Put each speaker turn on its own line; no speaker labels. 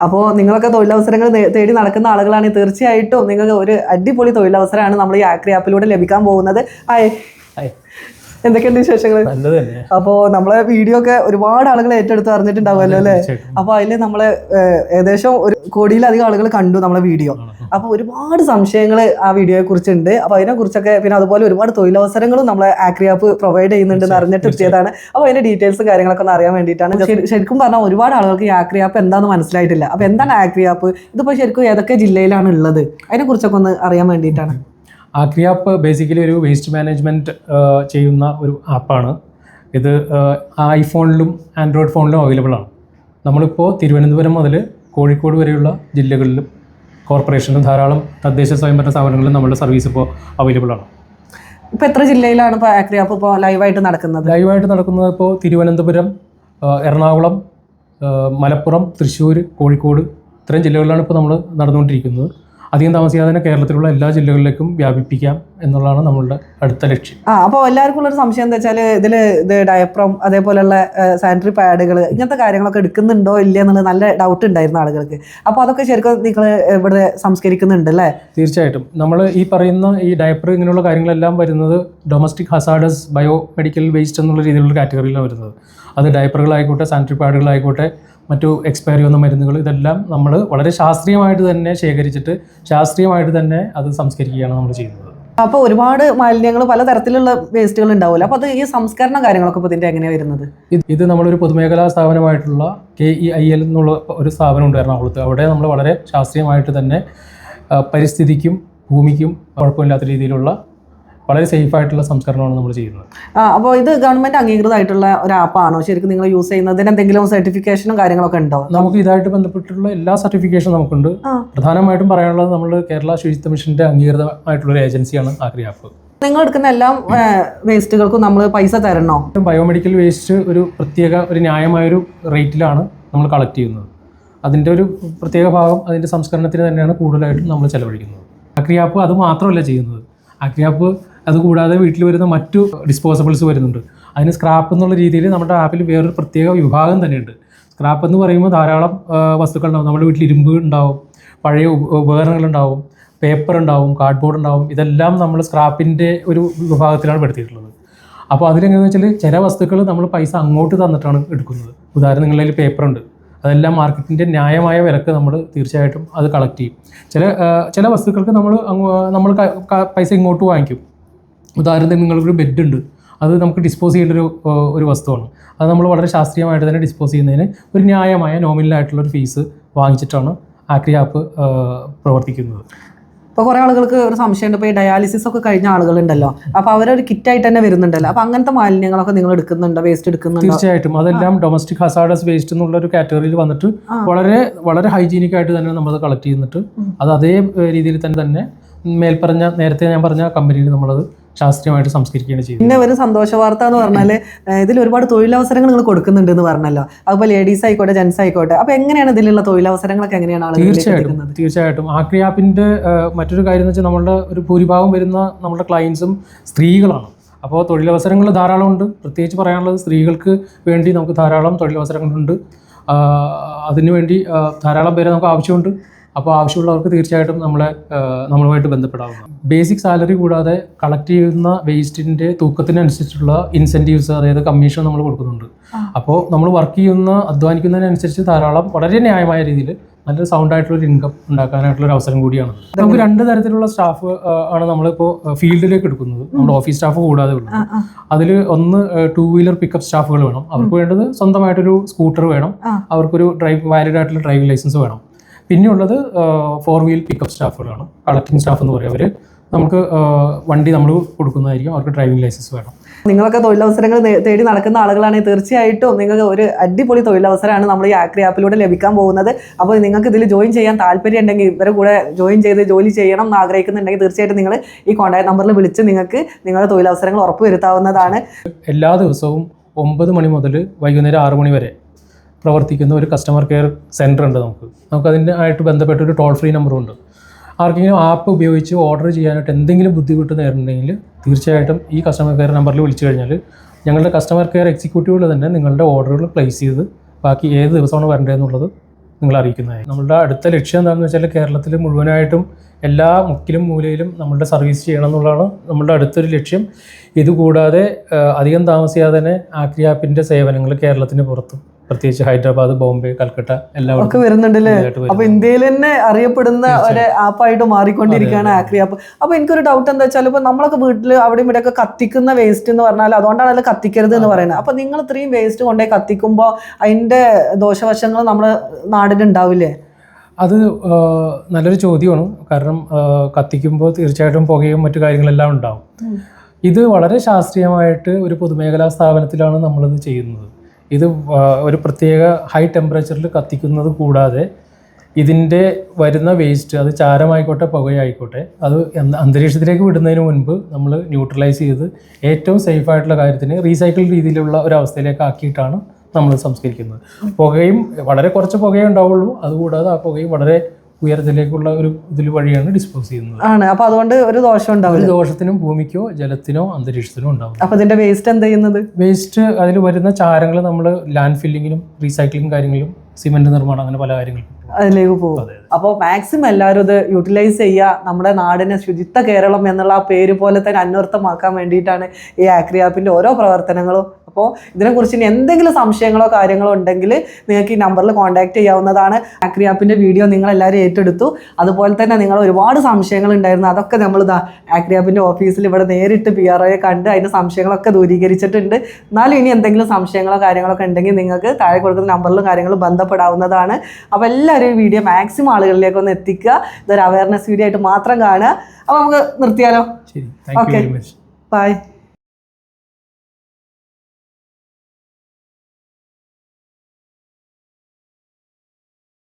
അപ്പോൾ നിങ്ങളൊക്കെ തൊഴിലവസരങ്ങൾ തേടി നടക്കുന്ന ആളുകളാണെങ്കിൽ തീർച്ചയായിട്ടും നിങ്ങൾക്ക് ഒരു അടിപൊളി തൊഴിലവസരമാണ് നമ്മൾ ഈ ആക്രി ആപ്പിലൂടെ ലഭിക്കാൻ പോകുന്നത്. ഹായ്.
ഹായ്.
എന്തൊക്കെയുണ്ട് വിശേഷങ്ങൾ അപ്പോൾ നമ്മളെ വീഡിയോ ഒക്കെ ഒരുപാട് ആളുകൾ ഏറ്റെടുത്ത് അറിഞ്ഞിട്ടുണ്ടാവുമല്ലോ അല്ലേ
അപ്പൊ
അപ്പോൾ അതിൽ നമ്മളെ ഏകദേശം ഒരു കോടിയിലധികം ആളുകൾ കണ്ടു നമ്മളെ വീഡിയോ അപ്പോൾ ഒരുപാട് സംശയങ്ങൾ ആ വീഡിയോയെ കുറിച്ചുണ്ട്. അപ്പോൾ അതിനെ കുറിച്ചൊക്കെ പിന്നെ അതുപോലെ ഒരുപാട് തൊഴിലവസരങ്ങളും നമ്മളെ ആക്രി ആപ്പ് പ്രൊവൈഡ് ചെയ്യുന്നുണ്ടെന്ന് അറിഞ്ഞിട്ട് എത്തിയതാണ്. അപ്പോൾ അതിന്റെ ഡീറ്റെയിൽസും കാര്യങ്ങളൊക്കെ ഒന്ന് അറിയാൻ വേണ്ടിയിട്ടാണ്. ശരിക്കും പറഞ്ഞാൽ ഒരുപാട് ആളുകൾക്ക് ഈ ആക്രി ആപ്പ് എന്താണെന്ന് മനസ്സിലായിട്ടില്ല. അപ്പോൾ എന്താണ് ആക്രി ആപ്പ് ഇതിപ്പോൾ ശരിക്കും ഏതൊക്കെ ജില്ലയിലാണ് ഉള്ളത്? അതിനെ കുറിച്ചൊക്കെ ഒന്ന് അറിയാൻ വേണ്ടിയിട്ടാണ്.
ആക്രി ആപ്പ് ബേസിക്കലി ഒരു വേസ്റ്റ് മാനേജ്മെന്റ് ചെയ്യുന്ന ഒരു ആപ്പാണ്. ഇത് ഐഫോണിലും ആൻഡ്രോയിഡ് ഫോണിലും അവൈലബിൾ ആണ്. നമ്മളിപ്പോൾ തിരുവനന്തപുരം മുതൽ കോഴിക്കോട് വരെയുള്ള ജില്ലകളിലും കോർപ്പറേഷനിലും ധാരാളം തദ്ദേശ സ്വയംഭരണ സ്ഥാപനങ്ങളിലും നമ്മുടെ സർവീസ് ഇപ്പോൾ അവൈലബിൾ ആണ്.
ഇപ്പോൾ എത്ര ജില്ലയിലാണ് ഇപ്പോൾ ആക്രി ആപ്പ് ഇപ്പോൾ ലൈവായിട്ട് നടക്കുന്നത്?
ലൈവായിട്ട് നടക്കുന്നത് ഇപ്പോൾ തിരുവനന്തപുരം എറണാകുളം മലപ്പുറം തൃശ്ശൂർ കോഴിക്കോട് ഇത്രയും ജില്ലകളിലാണ് ഇപ്പോൾ നമ്മൾ നടന്നുകൊണ്ടിരിക്കുന്നത്. അധികം താമസിയാതെ തന്നെ കേരളത്തിലുള്ള എല്ലാ ജില്ലകളിലേക്കും വ്യാപിപ്പിക്കാം എന്നുള്ളതാണ് നമ്മളുടെ അടുത്ത ലക്ഷ്യം.
ആ അപ്പോൾ എല്ലാവർക്കും ഉള്ളൊരു സംശയം എന്താ വെച്ചാൽ ഇതിൽ ഇത് ഡയപ്രം അതേപോലെയുള്ള സാനിറ്ററി പാഡുകൾ ഇങ്ങനത്തെ കാര്യങ്ങളൊക്കെ എടുക്കുന്നുണ്ടോ ഇല്ല എന്നുള്ളത് നല്ല ഡൗട്ട് ഉണ്ടായിരുന്നു ആളുകൾക്ക്. അപ്പോൾ അതൊക്കെ ശരിക്കും നിങ്ങൾ ഇവിടെ സംസ്കരിക്കുന്നുണ്ട് അല്ലേ?
തീർച്ചയായിട്ടും. നമ്മൾ ഈ പറയുന്ന ഈ ഡയപ്പർ ഇങ്ങനെയുള്ള കാര്യങ്ങളെല്ലാം വരുന്നത് domestic hazardous bio medical waste എന്നുള്ള രീതിയിലുള്ള കാറ്റഗറിയിലാണ് വരുന്നത്. അത് ഡയപ്പറുകളായിക്കോട്ടെ സാനിറ്ററി പാഡുകളായിക്കോട്ടെ മറ്റു എക്സ്പയറി വന്ന മരുന്നുകൾ ഇതെല്ലാം നമ്മൾ വളരെ ശാസ്ത്രീയമായിട്ട് തന്നെ ശേഖരിച്ചിട്ട് ശാസ്ത്രീയമായിട്ട് തന്നെ അത് സംസ്കരിക്കുകയാണ് നമ്മൾ ചെയ്യുന്നത്.
അപ്പോൾ ഒരുപാട് മാലിന്യങ്ങൾ പല തരത്തിലുള്ള വേസ്റ്റുകൾ ഉണ്ടാവില്ല അപ്പോൾ അത് ഈ സംസ്കരണ കാര്യങ്ങളൊക്കെ ഇപ്പോൾ ഇതിന്റെ എങ്ങനെയാണ് വരുന്നത്?
ഇത് ഇത് നമ്മളൊരു പൊതുമേഖലാ സ്ഥാപനമായിട്ടുള്ള കെ ഇ ഐ എൽ എന്നുള്ള ഒരു സ്ഥാപനം ഉണ്ട് എറണാകുളത്ത്. അവിടെ നമ്മൾ വളരെ ശാസ്ത്രീയമായിട്ട് തന്നെ പരിസ്ഥിതിക്കും ഭൂമിക്കും കുഴപ്പമില്ലാത്ത രീതിയിലുള്ള വളരെ സേഫ് ആയിട്ടുള്ള സംസ്കരണമാണ് നമ്മൾ ചെയ്യുന്നത്.
അപ്പോൾ ഇത് ഗവൺമെന്റ് അംഗീകൃതമായിട്ടുള്ള ഒരു ആപ്പാണോ ശരിക്കും നിങ്ങൾ യൂസ് ചെയ്യുന്നതിന് എന്തെങ്കിലും സർട്ടിഫിക്കേഷനും കാര്യങ്ങളൊക്കെ ഉണ്ടോ?
നമുക്ക് ഇതായിട്ട് ബന്ധപ്പെട്ടുള്ള എല്ലാ സർട്ടിഫിക്കേഷനും നമുക്കുണ്ട്. പ്രധാനമായിട്ടും പറയാനുള്ളത് നമ്മൾ കേരള ശുചിത്വ മിഷന്റെ അംഗീകൃതമായിട്ടുള്ള ഒരു ഏജൻസിയാണ് ആഗ്രഹ ആപ്പ്.
നിങ്ങൾ എടുക്കുന്ന എല്ലാം വേസ്റ്റുകൾക്കും നമ്മൾ പൈസ തരണോ?
ബയോമെഡിക്കൽ വേസ്റ്റ് ഒരു പ്രത്യേക ഒരു ന്യായമായ ഒരു റേറ്റിലാണ് നമ്മൾ കളക്ട് ചെയ്യുന്നത്. അതിന്റെ ഒരു പ്രത്യേക ഭാഗം അതിന്റെ സംസ്കരണത്തിന് തന്നെയാണ് കൂടുതലായിട്ടും നമ്മൾ ചെലവഴിക്കുന്നത്. ആക്രി ആപ്പ് അത് മാത്രമല്ല ചെയ്യുന്നത്. ആക്രി ആപ്പ് അതുകൂടാതെ വീട്ടിൽ വരുന്ന മറ്റു ഡിസ്പോസബിൾസ് വരുന്നുണ്ട്. അതിന് സ്ക്രാപ്പ് എന്നുള്ള രീതിയിൽ നമ്മുടെ ആപ്പിൽ വേറൊരു പ്രത്യേക വിഭാഗം തന്നെയുണ്ട്. സ്ക്രാപ്പ് എന്ന് പറയുമ്പോൾ ധാരാളം വസ്തുക്കൾ ഉണ്ടാവും. നമ്മുടെ വീട്ടിൽ ഇരുമ്പ് ഉണ്ടാവും പഴയ ഉപ- ഉപകരണങ്ങളുണ്ടാവും പേപ്പർ ഉണ്ടാവും കാർഡ്ബോർഡ് ഉണ്ടാവും. ഇതെല്ലാം നമ്മൾ സ്ക്രാപ്പിന്റെ ഒരു വിഭാഗത്തിലാണ് പെടുത്തിയിട്ടുള്ളത്. അപ്പോൾ അതിലെങ്ങനെയെന്ന് വെച്ചാൽ ചില വസ്തുക്കൾ നമ്മൾ പൈസ അങ്ങോട്ട് തന്നിട്ടാണ് എടുക്കുന്നത്. ഉദാഹരണം നിങ്ങളുടെ പേപ്പർ ഉണ്ട്. അതെല്ലാം മാർക്കറ്റിന്റെ ന്യായമായ വിലക്ക് നമ്മൾ തീർച്ചയായിട്ടും അത് കളക്ട് ചെയ്യും. ചില ചില വസ്തുക്കൾക്ക് നമ്മൾ നമ്മൾ പൈസ ഇങ്ങോട്ട് വാങ്ങിക്കും. ഉദാഹരണത്തിന് നിങ്ങൾക്കൊരു ബെഡ് ഉണ്ട്. അത് നമുക്ക് ഡിസ്പോസ് ചെയ്യേണ്ട ഒരു ഒരു വസ്തുവാണ്. അത് നമ്മൾ വളരെ ശാസ്ത്രീയമായിട്ട് തന്നെ ഡിസ്പോസ് ചെയ്യുന്നതിന് ഒരു ന്യായമായ നോമിനലായിട്ടുള്ള ഒരു ഫീസ് വാങ്ങിച്ചിട്ടാണ് ആക്രി ആപ്പ് പ്രവർത്തിക്കുന്നത്.
ഇപ്പോൾ കുറേ ആളുകൾക്ക് ഒരു സംശയമുണ്ട് ഇപ്പോൾ ഈ ഡയാലിസിസ് ഒക്കെ കഴിഞ്ഞ ആളുകളുണ്ടല്ലോ. അപ്പോൾ അവരൊരു കിറ്റായിട്ട് തന്നെ വരുന്നുണ്ടല്ലോ. അപ്പോൾ അങ്ങനത്തെ മാലിന്യങ്ങളൊക്കെ നിങ്ങൾ എടുക്കുന്നുണ്ടോ? വേസ്റ്റ് എടുക്കുന്നുണ്ടോ?
തീർച്ചയായിട്ടും. അതെല്ലാം ഡൊമസ്റ്റിക് ഹസാഡസ് വേസ്റ്റ് എന്നുള്ള ഒരു കാറ്റഗറിയിൽ വന്നിട്ട് വളരെ വളരെ ഹൈജീനിക് ആയിട്ട് തന്നെ നമ്മൾ കളക്ട് ചെയ്യുന്നിട്ട് അത് അതേ രീതിയിൽ തന്നെ തന്നെ മേൽപ്പറഞ്ഞ നേരത്തെ ഞാൻ പറഞ്ഞ കമ്പനിയിൽ നമ്മളത് ശാസ്ത്രീയമായിട്ട് സംസ്കരിക്കുകയാണ് ചെയ്യുന്നത്
പിന്നെ ഒരു സന്തോഷ വാർത്ത എന്ന് പറഞ്ഞാൽ ഇതിൽ ഒരുപാട് തൊഴിലവസരങ്ങൾ നിങ്ങൾ കൊടുക്കുന്നുണ്ട് എന്ന് പറഞ്ഞല്ലോ. അതുപോലെ ലേഡീസ് ആയിക്കോട്ടെ ജെൻസ് ആയിക്കോട്ടെ. അപ്പോൾ എങ്ങനെയാണ് ഇതിലുള്ള തൊഴിലവസരങ്ങളൊക്കെ എങ്ങനെയാണ്
തീർച്ചയായിട്ടും തീർച്ചയായിട്ടും. ആക്രി ആപ്പിന്റെ മറ്റൊരു കാര്യം എന്ന് വെച്ചാൽ നമ്മളുടെ ഒരു ഭൂരിഭാഗം വരുന്ന നമ്മുടെ ക്ലയൻസും സ്ത്രീകളാണ്. അപ്പോൾ തൊഴിലവസരങ്ങൾ ധാരാളം ഉണ്ട്. പ്രത്യേകിച്ച് പറയാനുള്ളത് സ്ത്രീകൾക്ക് വേണ്ടി നമുക്ക് ധാരാളം തൊഴിലവസരങ്ങളുണ്ട്. അതിനുവേണ്ടി ധാരാളം പേരെ നമുക്ക് ആവശ്യമുണ്ട്. അപ്പോൾ ആവശ്യമുള്ളവർക്ക് തീർച്ചയായിട്ടും നമ്മളെ നമ്മളുമായിട്ട് ബന്ധപ്പെടാവുന്നതാണ്. ബേസിക് സാലറി കൂടാതെ കളക്ട് ചെയ്യുന്ന വേസ്റ്റിന്റെ തൂക്കത്തിനനുസരിച്ചുള്ള ഇൻസെന്റീവ്സ് അതായത് കമ്മീഷൻ നമ്മൾ കൊടുക്കുന്നുണ്ട്. അപ്പോൾ നമ്മൾ വർക്ക് ചെയ്യുന്ന അധ്വാനിക്കുന്നതിനനുസരിച്ച് ധാരാളം വളരെ ന്യായമായ രീതിയിൽ നല്ല സൗണ്ട് ആയിട്ടുള്ള ഒരു ഇൻകം ഉണ്ടാക്കാനായിട്ടുള്ള ഒരു അവസരം കൂടിയാണ്. നമുക്ക് രണ്ട് തരത്തിലുള്ള സ്റ്റാഫ് ആണ് നമ്മളിപ്പോൾ ഫീൽഡിലേക്ക് എടുക്കുന്നത്. നമ്മുടെ ഓഫീസ് സ്റ്റാഫ് കൂടാതെ ഉള്ളത്. അതിൽ ഒന്ന് ടൂ വീലർ പിക്കപ്പ് സ്റ്റാഫുകൾ വേണം. അവർക്ക് വേണ്ടത് സ്വന്തമായിട്ടൊരു സ്കൂട്ടർ വേണം. അവർക്കൊരു ഡ്രൈവ് വാലിഡ് ആയിട്ടുള്ള ഡ്രൈവിംഗ് ലൈസൻസ് വേണം. പിന്നെയുള്ളത് ഫോർ വീൽ പിക്കപ്പ് സ്റ്റാഫുകളാണ്. കളക്ടിങ് സ്റ്റാഫ് എന്ന് പറയും അവർ നമുക്ക് വണ്ടി നമ്മൾ കൊടുക്കുന്നതായിരിക്കും. അവർക്ക് ഡ്രൈവിംഗ് ലൈസൻസ് വേണം.
നിങ്ങളൊക്കെ തൊഴിലവസരങ്ങൾ തേടി നടക്കുന്ന ആളുകളാണെങ്കിൽ തീർച്ചയായിട്ടും നിങ്ങൾക്ക് ഒരു അടിപൊളി തൊഴിലവസരമാണ് നമ്മൾ ഈ ആക്രി ആപ്പിലൂടെ ലഭിക്കാൻ പോകുന്നത്. അപ്പോൾ നിങ്ങൾക്ക് ഇതിൽ ജോയിൻ ചെയ്യാൻ താല്പര്യം ഉണ്ടെങ്കിൽ ഇവരെ കൂടെ ജോയിൻ ചെയ്ത് ജോലി ചെയ്യണം എന്ന് ആഗ്രഹിക്കുന്നുണ്ടെങ്കിൽ തീർച്ചയായിട്ടും നിങ്ങൾ ഈ കോൺടാക്ട് നമ്പറിൽ വിളിച്ച് നിങ്ങൾക്ക് നിങ്ങളുടെ തൊഴിലവസരങ്ങൾ ഉറപ്പുവരുത്താവുന്നതാണ്.
എല്ലാ ദിവസവും ഒമ്പത് മണി മുതൽ വൈകുന്നേരം ആറ് മണി വരെ പ്രവർത്തിക്കുന്ന ഒരു കസ്റ്റമർ കെയർ സെന്റർ ഉണ്ട് നമുക്ക്. നമുക്കതിന്റെ ആയിട്ട് ബന്ധപ്പെട്ട ഒരു ടോൾ ഫ്രീ നമ്പറും ഉണ്ട്. ആർക്കെങ്കിലും ആപ്പ് ഉപയോഗിച്ച് ഓർഡർ ചെയ്യാനായിട്ട് എന്തെങ്കിലും ബുദ്ധിമുട്ട് നേരിടുന്നുണ്ടെങ്കിൽ തീർച്ചയായിട്ടും ഈ കസ്റ്റമർ കെയർ നമ്പറിൽ വിളിച്ചു കഴിഞ്ഞാൽ ഞങ്ങളുടെ കസ്റ്റമർ കെയർ എക്സിക്യൂട്ടീവുകൾ തന്നെ നിങ്ങളുടെ ഓർഡറുകൾ പ്ലേസ് ചെയ്ത് ബാക്കി ഏത് ദിവസമാണ് വരേണ്ടതെന്നുള്ളത് നിങ്ങൾ അറിയിക്കുന്നതായി നമ്മളുടെ അടുത്ത ലക്ഷ്യം എന്താണെന്ന് വെച്ചാൽ കേരളത്തിൽ മുഴുവനായിട്ടും എല്ലാ മുക്കിലും മൂലയിലും നമ്മളുടെ സർവീസ് ചെയ്യണം എന്നുള്ളതാണ് നമ്മളുടെ അടുത്തൊരു ലക്ഷ്യം. ഇതുകൂടാതെ അധികം താമസിയാതെ തന്നെ ആക്രി ആപ്പിന്റെ സേവനങ്ങൾ കേരളത്തിന് പുറത്തും. പ്രത്യേകിച്ച് ഹൈദരാബാദ് ബോംബെ കൽക്കട്ട
ഒക്കെ
എല്ലാവർക്കും
വരുന്നുണ്ടല്ലേ
ഇതായിട്ട്
അപ്പൊ ഇന്ത്യയിൽ തന്നെ അറിയപ്പെടുന്ന ഒരു ആപ്പായിട്ട് മാറിക്കൊണ്ടിരിക്കുകയാണ് ആക്രി ആപ്പ്. അപ്പൊ എനിക്കൊരു ഡൗട്ട് എന്താ വെച്ചാൽ ഇപ്പൊ നമ്മളൊക്കെ വീട്ടിൽ അവിടെ ഇവിടെ ഒക്കെ കത്തിക്കുന്ന വേസ്റ്റ് എന്ന് പറഞ്ഞാൽ അതുകൊണ്ടാണ് അതിൽ കത്തിക്കരുത് എന്ന് പറയുന്നത്. അപ്പൊ നിങ്ങൾ ഇത്രയും വേസ്റ്റ് കൊണ്ടുപോയി കത്തിക്കുമ്പോൾ അതിന്റെ ദോഷവശങ്ങൾ നമ്മുടെ നാടിനുണ്ടാവില്ലേ
അത് നല്ലൊരു ചോദ്യമാണ്. കാരണം കത്തിക്കുമ്പോൾ തീർച്ചയായിട്ടും പുകയും മറ്റു കാര്യങ്ങളെല്ലാം ഉണ്ടാവും. ഇത് വളരെ ശാസ്ത്രീയമായിട്ട് ഒരു പൊതുമേഖലാ സ്ഥാപനത്തിലാണ് നമ്മളിത് ചെയ്യുന്നത്. ഇത് ഒരു പ്രത്യേക ഹൈ ടെമ്പറേച്ചറിൽ കത്തിക്കുന്നത് കൂടാതെ ഇതിന്റെ വരുന്ന വേസ്റ്റ് അത് ചാരമായിക്കോട്ടെ പുകയായിക്കോട്ടെ അത് അന്തരീക്ഷത്തിലേക്ക് വിടുന്നതിന് മുൻപ് നമ്മൾ ന്യൂട്രലൈസ് ചെയ്ത് ഏറ്റവും സേഫ് ആയിട്ടുള്ള കാര്യത്തിന് റീസൈക്കിൾ രീതിയിലുള്ള ഒരു അവസ്ഥയിലേക്ക് ആക്കിയിട്ടാണ് നമ്മൾ സംസ്കരിക്കുന്നത്. പുകയും വളരെ കുറച്ച് പുകയേ ഉണ്ടാവുള്ളൂ. അതുകൂടാതെ ആ പുകയും വളരെ ഉയരത്തിലേക്കുള്ള ഒരു ഇതിൽ വഴിയാണ് ഡിസ്പോസ് ചെയ്യുന്നത്.
ആണ്. അപ്പൊ അതുകൊണ്ട് ഒരു ദോഷം
ഉണ്ടാവും
ഉണ്ടാവില്ല
ദോഷത്തിനും ഭൂമിക്കോ ജലത്തിനോ അന്തരീക്ഷത്തിനോ ഉണ്ടാവും
അപ്പൊ ഇതിന്റെ വേസ്റ്റ് എന്ത് ചെയ്യുന്നത്?
വേസ്റ്റ് അതിൽ വരുന്ന ചാരങ്ങൾ നമ്മൾ ലാൻഡ് ഫില്ലിങ്ങിലും റീസൈക്ലിംഗ് കാര്യങ്ങളിലും സിമെന്റ് നിർമ്മാണം അങ്ങനെ പല കാര്യങ്ങളും.
അതിലേക്ക് പോകും. അപ്പോൾ മാക്സിമം എല്ലാവരും ഇത് യൂട്ടിലൈസ് ചെയ്യുക. നമ്മുടെ നാടിനെ ശുചിത്വ കേരളം എന്നുള്ള ആ പേര് പോലെ തന്നെ അന്വർത്ഥമാക്കാൻ വേണ്ടിയിട്ടാണ് ഈ ആക്രി ആപ്പിന്റെ ഓരോ പ്രവർത്തനങ്ങളും. അപ്പോൾ ഇതിനെക്കുറിച്ച് ഇനി എന്തെങ്കിലും സംശയങ്ങളോ കാര്യങ്ങളോ ഉണ്ടെങ്കിൽ നിങ്ങൾക്ക് ഈ നമ്പറിൽ കോൺടാക്ട് ചെയ്യാവുന്നതാണ്. ആക്രി ആപ്പിന്റെ വീഡിയോ നിങ്ങൾ എല്ലാവരും ഏറ്റെടുത്തു. അതുപോലെ തന്നെ നിങ്ങൾ ഒരുപാട് സംശയങ്ങൾ ഉണ്ടായിരുന്നു. അതൊക്കെ നമ്മൾ ഇതാ ആക്രി ആപ്പിന്റെ ഓഫീസിൽ ഇവിടെ നേരിട്ട് പി ആർ ഒയെ കണ്ട് അതിന്റെ സംശയങ്ങളൊക്കെ ദൂരീകരിച്ചിട്ടുണ്ട്. എന്നാലും ഇനി എന്തെങ്കിലും സംശയങ്ങളോ കാര്യങ്ങളൊക്കെ ഉണ്ടെങ്കിൽ നിങ്ങൾക്ക് താഴെ കൊടുക്കുന്ന നമ്പറിലും കാര്യങ്ങളും ബന്ധപ്പെടാവുന്നതാണ് അപ്പോൾ എല്ലാവരും ഈ വീഡിയോ മാക്സിമം ആളുകളിലേക്ക് ഒന്ന് എത്തിക്കുക. ഇതൊരു അവയർനെസ് വീഡിയോ ആയിട്ട് മാത്രം കാണുക. അപ്പോൾ നമുക്ക് നിർത്തിയാലോ?
Okay
bye